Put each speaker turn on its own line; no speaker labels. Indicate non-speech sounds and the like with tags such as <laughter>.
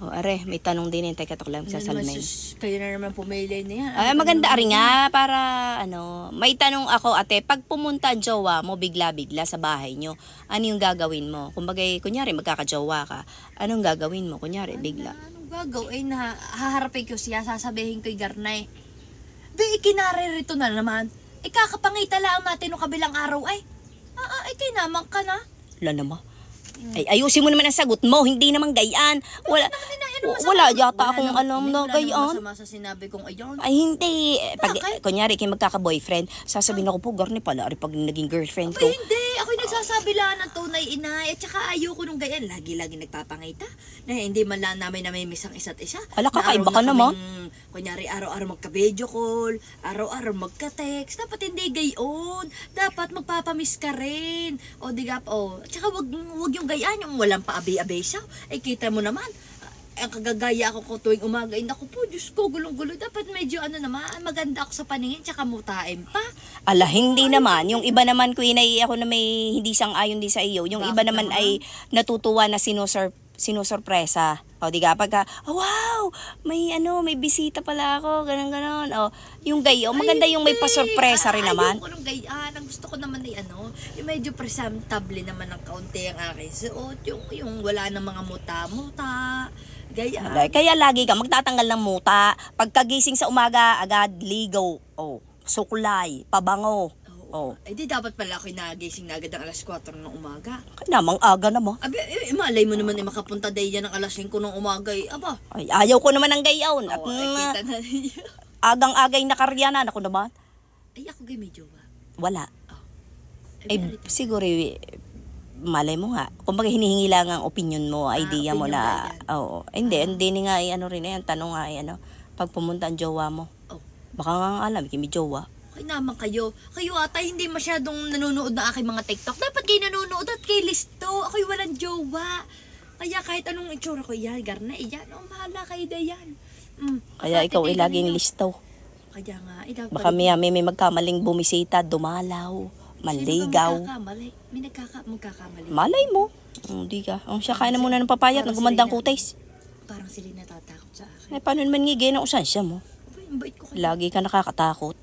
O, are, may tanong din yung teka lang sa
Ano naman,
salmen.
sus, Kayo na naman pumili na yan.
Ay,
Ano
maganda
naman?
nga para ano, may tanong ako ate, pag pumunta ang jowa mo bigla-bigla sa bahay nyo, ano yung gagawin mo? Kumbaga, kunyari magkakajowa ka, anong gagawin mo? Kunyari, bigla.
Anong gagawin haharapin ko siya, sasabihin ko'y garnay. Di, ikinaririto na naman. Ikakapangita lang natin no kabilang araw ay. Ah, ah, ay naman ka na.
Wala naman. Ay, ayusin mo naman ang sagot mo, hindi naman gayaan. Wala,
Ano masama?
wala yata akong alam na gayaan.
masama sa sinabi kong ayun.
Ay, hindi. Pag,
Bakit?
kunyari, kayo magkaka-boyfriend, sasabihin ako po, garni pala, ari pag naging girlfriend ko.
Ay, hindi. Ako'y nagsasabi lang ng tunay inay. At saka ayoko nung ganyan. Lagi-lagi nagpapangita. Na hindi man lang namin namimiss ang isa't isa.
Ala,
Na
kakaiba
araw
ka
na
naman.
Kunyari, araw-araw magka-video call. Araw-araw magka-text. Dapat hindi gayon. Dapat magpapamiss ka rin. O, di ka, o. At saka wag, wag yung gayaan. Yung walang paabi-abay siya. Ay, kita mo naman. Ang kagagaya ako ko tuwing umaga. Ay, naku po, Diyos ko, gulong-gulo. Dapat medyo ano naman, maganda ako sa paningin. Tsaka mutaim pa.
Ala, hindi naman. Yung iba naman, Queen, ay ako na may hindi sang ayon din sa iyo. Yung iba naman
naman?
ay natutuwa na sinusur sinusurpresa. O, di ka? Pagka, oh, wow, may ano, may bisita pala ako, ganun, ganun. O, yung gayo, maganda yung may
Ay,
pasurpresa rin
Ah,
naman.
Ayoko nung gayaan. Ang gusto ko naman ay ano, yung medyo presentable naman ng kaunti ang aking suot. Yung, yung wala ng mga muta-muta.
Alay, Kaya lagi ka magtatanggal ng muta. Pagkagising sa umaga, agad ligaw. O, suklay, pabango.
Oo.
Oh.
Eh di dapat pala ako'y nagising na agad ang alas 4 ng umaga.
Kaya namang aga naman.
Abi, eh, malay mo naman eh makapunta day yan ng alas 5 ng umaga eh. Aba.
Ay, ayaw ko naman ng gayaon. At
Oo, eh, kita <laughs> na niyo.
agang-agay na karyanan ako naman.
Ay, ako gay medyo ba?
Wala.
Eh,
Eh,
binalik-
siguro, eh, malay mo nga. Kumbaga, hinihingi lang ang opinion mo, idea mo
Ah,
na, oo. Eh, hindi, hindi ni nga, ano rin yan, tanong nga, ano, pag pumunta ang jowa mo.
Oh.
Baka nga alam, kimi jowa.
Okay naman kayo. Kayo ata hindi masyadong nanonood ng aking mga TikTok. Dapat kayo nanonood at kay listo. Ako'y walang jowa. Kaya kahit anong itsura ko, yan, garna, yan. Oh, mahala kayo na yan. Mm.
Kaya ikaw ay laging listaw.
Kaya nga,
Baka may, may, may magkamaling bumisita, dumalaw, manligaw.
Magkakamali? May nagkaka, magkakamali.
Malay mo. Hindi ka. Ang siya kaya na muna ng papayat,
Parang
ng gumandang
sila-
kutis.
Parang sila natatakot sa akin.
Eh, paano naman ngigay ng usansya mo?
Ang bait ko kayo.
Lagi ka nakakatakot.